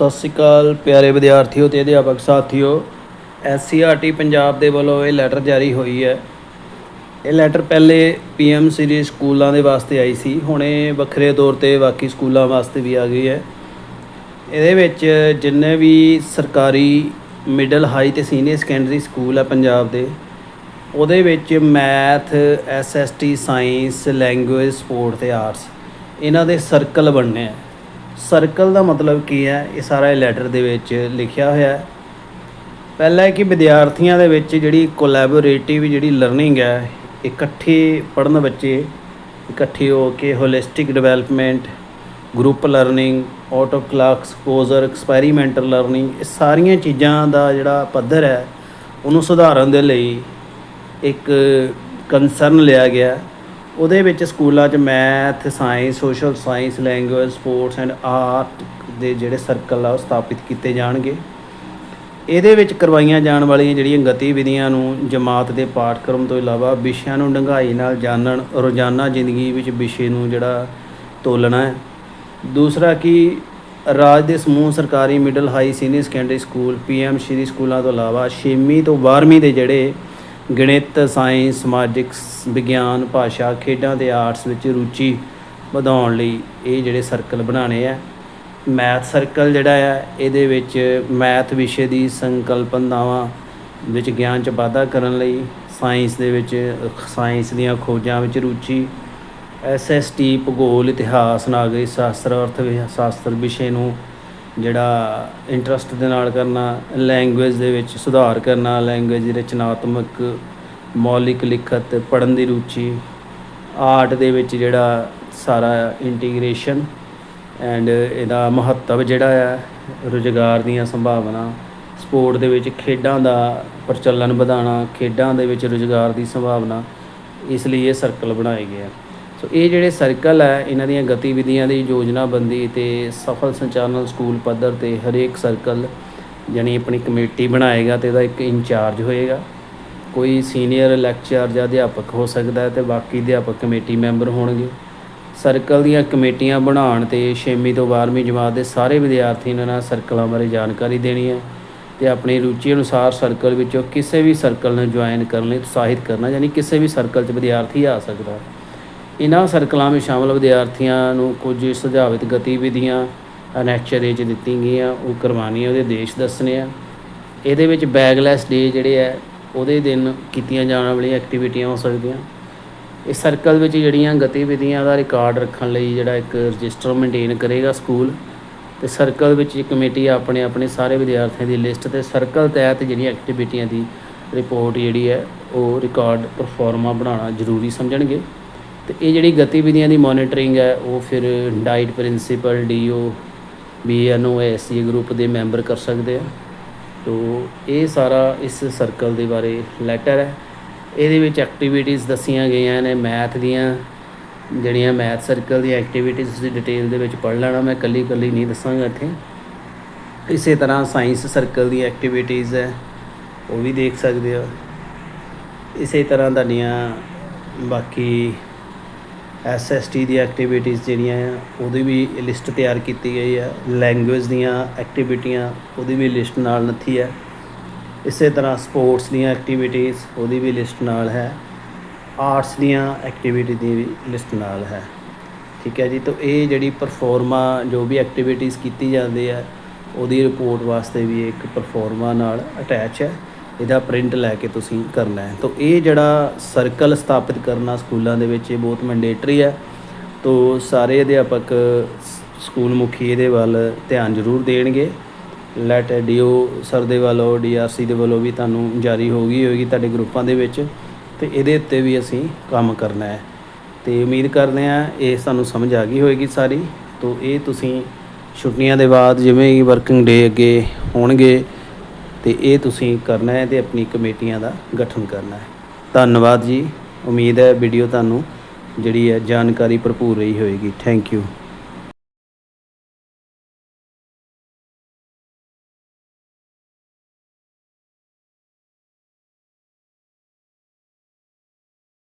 ਸਤਿ ਸ਼੍ਰੀ ਅਕਾਲ ਪਿਆਰੇ ਵਿਦਿਆਰਥੀਓ ਤੇ ਅਧਿਆਪਕ ਸਾਥੀਓ। ਐਸਸੀਆਰਟੀ ਪੰਜਾਬ ਦੇ ਵੱਲੋਂ ਇਹ ਲੈਟਰ ਜਾਰੀ ਹੋਈ ਹੈ। ਇਹ ਲੈਟਰ ਪਹਿਲੇ ਪੀਐਮ ਸੀਰੀ ਸਕੂਲਾਂ ਦੇ ਵਾਸਤੇ ਆਈ ਸੀ। ਹੁਣ ਇਹ ਵੱਖਰੇ ਤੌਰ ਤੇ ਬਾਕੀ ਸਕੂਲਾਂ ਵਾਸਤੇ ਵੀ ਆ ਗਈ ਹੈ। ਇਹਦੇ ਵਿੱਚ ਜਿੰਨੇ ਵੀ ਸਰਕਾਰੀ ਮਿਡਲ ਹਾਈ ਤੇ ਸੀਨੀਅਰ ਸੈਕੰਡਰੀ ਸਕੂਲ ਹੈ ਪੰਜਾਬ ਦੇ, ਉਹਦੇ ਵਿੱਚ math SST science language sport ਤੇ ਆਰਟਸ ਇਹਨਾਂ ਦੇ ਸਰਕਲ ਬਣਨੇ ਆ। ਸਰਕਲ ਦਾ ਮਤਲਬ ਕੀ ਹੈ? ਇਹ ਸਾਰਾ ਇਹ ਲੈਟਰ ਦੇ ਵਿੱਚ ਲਿਖਿਆ ਹੋਇਆ ਹੈ। ਪਹਿਲਾ ਹੈ ਕਿ ਵਿਦਿਆਰਥੀਆਂ ਦੇ ਵਿੱਚ ਜਿਹੜੀ ਕੋਲੈਬੋਰੇਟਿਵ ਜਿਹੜੀ ਲਰਨਿੰਗ ਹੈ, ਇਕੱਠੇ ਪੜ੍ਹਨ ਬੱਚੇ, ਇਕੱਠੇ ਹੋ ਕੇ holistic development group learning out of class exposure experimental learning ਇਹ ਸਾਰੀਆਂ ਚੀਜ਼ਾਂ ਦਾ ਜਿਹੜਾ ਪੱਧਰ ਹੈ, ਉਹਨੂੰ ਸੁਧਾਰਨ ਦੇ ਲਈ ਇੱਕ ਕੰਸਰਨ ਲਿਆ ਗਿਆ ਉਹਦੇ ਵਿੱਚ ਸਕੂਲਾਂ 'ਚ math science social science language sports and art ਦੇ ਜਿਹੜੇ ਸਰਕਲ ਆ ਉਹ ਸਥਾਪਿਤ ਕੀਤੇ ਜਾਣਗੇ। ਇਹਦੇ ਵਿੱਚ ਕਰਵਾਈਆਂ ਜਾਣ ਵਾਲੀਆਂ ਜਿਹੜੀਆਂ ਗਤੀਵਿਧੀਆਂ ਨੂੰ ਜਮਾਤ ਦੇ ਪਾਠਕ੍ਰਮ ਤੋਂ ਇਲਾਵਾ ਵਿਸ਼ਿਆਂ ਨੂੰ ਡੂੰਘਾਈ ਨਾਲ ਜਾਣਨ, ਰੋਜ਼ਾਨਾ ਜ਼ਿੰਦਗੀ ਵਿੱਚ ਵਿਸ਼ੇ ਨੂੰ ਜਿਹੜਾ ਤੋਲਣਾ ਹੈ। ਦੂਸਰਾ ਕਿ ਰਾਜ ਦੇ ਸਮੂਹ ਸਰਕਾਰੀ middle high senior secondary school PM Shri ਸਕੂਲਾਂ ਤੋਂ ਇਲਾਵਾ 6ਵੀਂ ਤੋਂ 12ਵੀਂ ਦੇ ਜਿਹੜੇ ਗਣਿਤ, ਸਾਇੰਸ ਸਮਾਜਿਕ ਸ- ਵਿਗਿਆਨ, ਭਾਸ਼ਾ, ਖੇਡਾਂ ਤੇ ਆਰਟਸ ਵਿੱਚ ਰੁਚੀ ਵਧਾਉਣ ਲਈ ਇਹ ਜਿਹੜੇ ਸਰਕਲ ਬਣਾਉਣੇ ਆ। ਮੈਥ ਸਰਕਲ ਜਿਹੜਾ ਆ, ਇਹਦੇ ਵਿੱਚ ਮੈਥ ਵਿਸ਼ੇ ਦੀ ਸੰਕਲਪਨਾਵਾਂ ਵਿੱਚ ਗਿਆਨ ਚ ਵਾਧਾ ਕਰਨ ਲਈ, ਸਾਇੰਸ ਦੇ ਵਿੱਚ, ਸਾਇੰਸ ਦੀਆਂ ਖੋਜਾਂ ਵਿੱਚ ਰੁਚੀ ਐਸਐਸਟੀ ਭੂਗੋਲ, ਇਤਿਹਾਸ, ਨਾਗਰਿਕ ਸ਼ਾਸਤਰ, ਅਰਥ ਵਿ- ਸ਼ਾਸਤਰ ਵਿਸ਼ੇ ਨੂੰ ਜਿਹੜਾ ਇੰਟਰਸਟ ਦੇ ਨਾਲ ਕਰਨਾ ਲੈਂਗੁਏਜ ਦੇ ਵਿੱਚ ਸੁਧਾਰ ਕਰਨਾ ਲੈਂਗੁਏਜ ਦੀ ਰਚਨਾਤਮਕ, ਮੌਲਿਕ ਲਿਖਤ, ਪੜ੍ਹਨ ਦੀ ਰੁਚੀ ਆਰਟ ਦੇ ਵਿੱਚ ਜਿਹੜਾ ਸਾਰਾ ਇੰਟੀਗ੍ਰੇਸ਼ਨ ਐਂਡ ਇਹਦਾ ਮਹੱਤਵ ਜਿਹੜਾ ਆ, ਰੁਜ਼ਗਾਰ ਦੀਆਂ ਸੰਭਾਵਨਾ ਸਪੋਰਟ ਦੇ ਵਿੱਚ ਖੇਡਾਂ ਦਾ ਪ੍ਰਚਲਨ ਵਧਾਉਣਾ, ਖੇਡਾਂ ਦੇ ਵਿੱਚ ਰੁਜ਼ਗਾਰ ਦੀ ਸੰਭਾਵਨਾ, ਇਸ ਲਈ ਇਹ ਸਰਕਲ ਬਣਾਏ ਗਏ ਆ। ਸੋ ਇਹ ਜਿਹੜੇ ਸਰਕਲ ਹੈ, ਇਹਨਾਂ ਦੀਆਂ ਗਤੀਵਿਧੀਆਂ ਦੀ ਯੋਜਨਾਬੰਦੀ ਤੇ ਸਫਲ ਸੰਚਾਲਨ ਸਕੂਲ ਪੱਧਰ ਤੇ ਹਰੇਕ ਸਰਕਲ ਜਾਣੀ ਆਪਣੀ ਕਮੇਟੀ ਬਣਾਏਗਾ ਤੇ ਇਹਦਾ ਇੱਕ ਇੰਚਾਰਜ ਹੋਏਗਾ। ਕੋਈ ਸੀਨੀਅਰ ਲੈਕਚਰ ਜਾਂ ਅਧਿਆਪਕ ਹੋ ਸਕਦਾ ਹੈ ਤੇ ਬਾਕੀ ਅਧਿਆਪਕ ਕਮੇਟੀ ਮੈਂਬਰ ਹੋਣਗੇ। ਸਰਕਲ ਦੀਆਂ ਕਮੇਟੀਆਂ ਬਣਾਉਣ ਤੇ 6ਵੀਂ ਤੋਂ 12ਵੀਂ ਜਮਾਤ ਦੇ ਸਾਰੇ ਵਿਦਿਆਰਥੀ ਨੂੰ ਇਹਨਾਂ ਸਰਕਲਾਂ ਬਾਰੇ ਜਾਣਕਾਰੀ ਦੇਣੀ ਹੈ ਤੇ ਆਪਣੀ ਰੁਚੀ ਅਨੁਸਾਰ ਸਰਕਲ ਵਿੱਚੋਂ ਕਿਸੇ ਵੀ ਸਰਕਲ ਨੂੰ ਜੁਆਇਨ ਕਰਨ ਲਈ ਉਤਸ਼ਾਹਿਤ ਕਰਨਾ, ਯਾਨੀ ਕਿਸੇ ਵੀ ਸਰਕਲ 'ਚ ਵਿਦਿਆਰਥੀ ਆ ਸਕਦਾ ਹੈ। ਇਹਨਾਂ ਸਰਕਲਾਂ ਵਿੱਚ ਸ਼ਾਮਲ ਵਿਦਿਆਰਥੀਆਂ ਨੂੰ ਕੁਝ ਸੁਝਾਵਿਤ ਗਤੀਵਿਧੀਆਂ ਅਨੈਕਚਰ ਏਜ ਦਿੱਤੀ ਗਈਆਂ, ਉਹ ਕਰਵਾਉਣੀਆਂ, ਉਹਦੇ ਦੇਸ਼ ਦੱਸਣੇ ਆ। ਇਹਦੇ ਵਿੱਚ ਬੈਗਲੈਸ ਡੇ ਜਿਹੜੇ ਆ, ਉਹਦੇ ਦਿਨ ਕੀਤੀਆਂ ਜਾਣ ਵਾਲੀਆਂ ਐਕਟੀਵਿਟੀਆਂ ਹੋ ਸਕਦੀਆਂ। ਇਸ ਸਰਕਲ ਵਿੱਚ ਜਿਹੜੀਆਂ ਗਤੀਵਿਧੀਆਂ ਦਾ ਰਿਕਾਰਡ ਰੱਖਣ ਲਈ ਜਿਹੜਾ ਇੱਕ ਰਜਿਸਟਰ ਮੇਨਟੇਨ ਕਰੇਗਾ ਸਕੂਲ, ਤੇ ਸਰਕਲ ਵਿੱਚ ਇੱਕ ਕਮੇਟੀ ਆਪਣੇ ਆਪਣੇ ਸਾਰੇ ਵਿਦਿਆਰਥੀਆਂ ਦੀ ਲਿਸਟ ਤੇ ਸਰਕਲ ਤਹਿਤ ਜਿਹੜੀਆਂ ਐਕਟੀਵਿਟੀਆਂ ਦੀ ਰਿਪੋਰਟ ਜਿਹੜੀ ਹੈ, ਉਹ ਰਿਕਾਰਡ ਪਰਫਾਰਮਾ ਬਣਾਉਣਾ ਜ਼ਰੂਰੀ ਸਮਝਣਗੇ। ਤੇ ਇਹ ਜਿਹੜੀ ਗਤੀਵਿਧੀਆਂ ਦੀ ਮੋਨੀਟਰਿੰਗ ਹੈ, ਉਹ ਫਿਰ DIET principal DO BNO SC group ਦੇ ਮੈਂਬਰ ਕਰ ਸਕਦੇ ਆ। ਤੋ ਇਹ ਸਾਰਾ ਇਸ ਸਰਕਲ ਦੇ ਬਾਰੇ ਲੈਟਰ ਹੈ। ਇਹਦੇ ਵਿੱਚ ਐਕਟੀਵਿਟੀਜ਼ ਦੱਸੀਆਂ ਗਈਆਂ ਨੇ ਮੈਥ ਦੀਆਂ। ਜਿਹੜੀਆਂ ਮੈਥ ਸਰਕਲ ਦੀਆਂ ਐਕਟੀਵਿਟੀਜ਼ ਤੁਸੀਂ ਡਿਟੇਲ ਦੇ ਵਿੱਚ ਪੜ੍ਹ ਲੈਣਾ, ਮੈਂ ਕੱਲੀ ਕੱਲੀ ਨਹੀਂ ਦੱਸਾਂਗਾ ਇੱਥੇ। ਇਸੇ ਤਰ੍ਹਾਂ ਸਾਇੰਸ ਸਰਕਲ ਦੀਆਂ ਐਕਟੀਵਿਟੀਜ਼ ਹੈ, ਉਹ ਵੀ ਦੇਖ ਸਕਦੇ ਹੋ। ਇਸੇ ਤਰ੍ਹਾਂ ਤੁਹਾਡੀਆਂ ਬਾਕੀ ਐਸਐਸਟੀ ਦੀ ਐਕਟੀਵਿਟੀਜ਼ ਜਿਹੜੀਆਂ ਆ, ਉਹਦੀ ਵੀ ਲਿਸਟ ਤਿਆਰ ਕੀਤੀ ਗਈ ਹੈ ਲੈਂਗੁਏਜ ਦੀਆਂ ਐਕਟੀਵਿਟੀਆਂ ਉਹਦੀ ਵੀ ਲਿਸਟ ਨਾਲ ਨੱਥੀ ਹੈ ਇਸੇ ਤਰ੍ਹਾਂ ਸਪੋਰਟਸ ਦੀਆਂ ਐਕਟੀਵਿਟੀਜ਼ ਉਹਦੀ ਵੀ ਲਿਸਟ ਨਾਲ ਹੈ। ਆਰਟਸ ਦੀਆਂ ਐਕਟੀਵਿਟੀ ਦੀ ਵੀ ਲਿਸਟ ਨਾਲ ਹੈ। ਠੀਕ ਹੈ ਜੀ? ਤਾਂ ਇਹ ਜਿਹੜੀ ਪਰਫਾਰਮਾ ਜੋ ਵੀ ਐਕਟੀਵਿਟੀਜ਼ ਕੀਤੀ ਜਾਂਦੀ ਹੈ ਉਹਦੀ ਰਿਪੋਰਟ ਵਾਸਤੇ ਵੀ ਇੱਕ ਪਰਫਾਰਮਾ ਨਾਲ ਅਟੈਚ ਹੈ। ਇਹਦਾ ਪ੍ਰਿੰਟ ਲੈ ਕੇ ਤੁਸੀਂ ਕਰਨਾ ਹੈ। ਤਾਂ ਇਹ ਜਿਹੜਾ ਸਰਕਲ ਸਥਾਪਿਤ ਕਰਨਾ ਸਕੂਲਾਂ ਦੇ ਵਿੱਚ, ਇਹ ਬਹੁਤ ਮੈਂਡੇਟਰੀ ਹੈ। ਤਾਂ ਸਾਰੇ ਅਧਿਆਪਕ ਸਕੂਲ ਮੁਖੀ ਇਹਦੇ ਵੱਲ ਧਿਆਨ ਜ਼ਰੂਰ ਦੇਣਗੇ। ਲੈਟ ਡੀਓ ਸਰ ਦੇ ਵੱਲੋਂ ਡੀਆਰਸੀ ਦੇ ਵੱਲੋਂ ਵੀ ਤੁਹਾਨੂੰ ਜਾਰੀ ਹੋ ਗਈ ਹੋਏਗੀ ਤੁਹਾਡੇ ਗਰੁੱਪਾਂ ਦੇ ਵਿੱਚ। ਤੇ ਇਹਦੇ ਉੱਤੇ ਵੀ ਅਸੀਂ ਕੰਮ ਕਰਨਾ ਹੈ। ਤੇ ਉਮੀਦ ਕਰਦੇ ਹਾਂ ਇਹ ਸਾਨੂੰ ਸਮਝ ਆ ਗਈ ਹੋਏਗੀ ਸਾਰੀ। ਤੋਂ ਇਹ ਤੁਸੀਂ ਛੁੱਟੀਆਂ ਦੇ ਬਾਅਦ ਜਿਵੇਂ ਹੀ ਵਰਕਿੰਗ ਡੇ ਅੱਗੇ ਹੋਣਗੇ ਤੇ ਇਹ ਤੁਸੀਂ ਕਰਨਾ ਹੈ ਤੇ ਆਪਣੀ ਕਮੇਟੀਆਂ ਦਾ ਗਠਨ ਕਰਨਾ ਹੈ। ਧੰਨਵਾਦ ਜੀ। ਉਮੀਦ ਹੈ ਵੀਡੀਓ ਤੁਹਾਨੂੰ ਜਿਹੜੀ ਹੈ ਜਾਣਕਾਰੀ ਭਰਪੂਰ ਰਹੀ ਹੋਏਗੀ। Thank you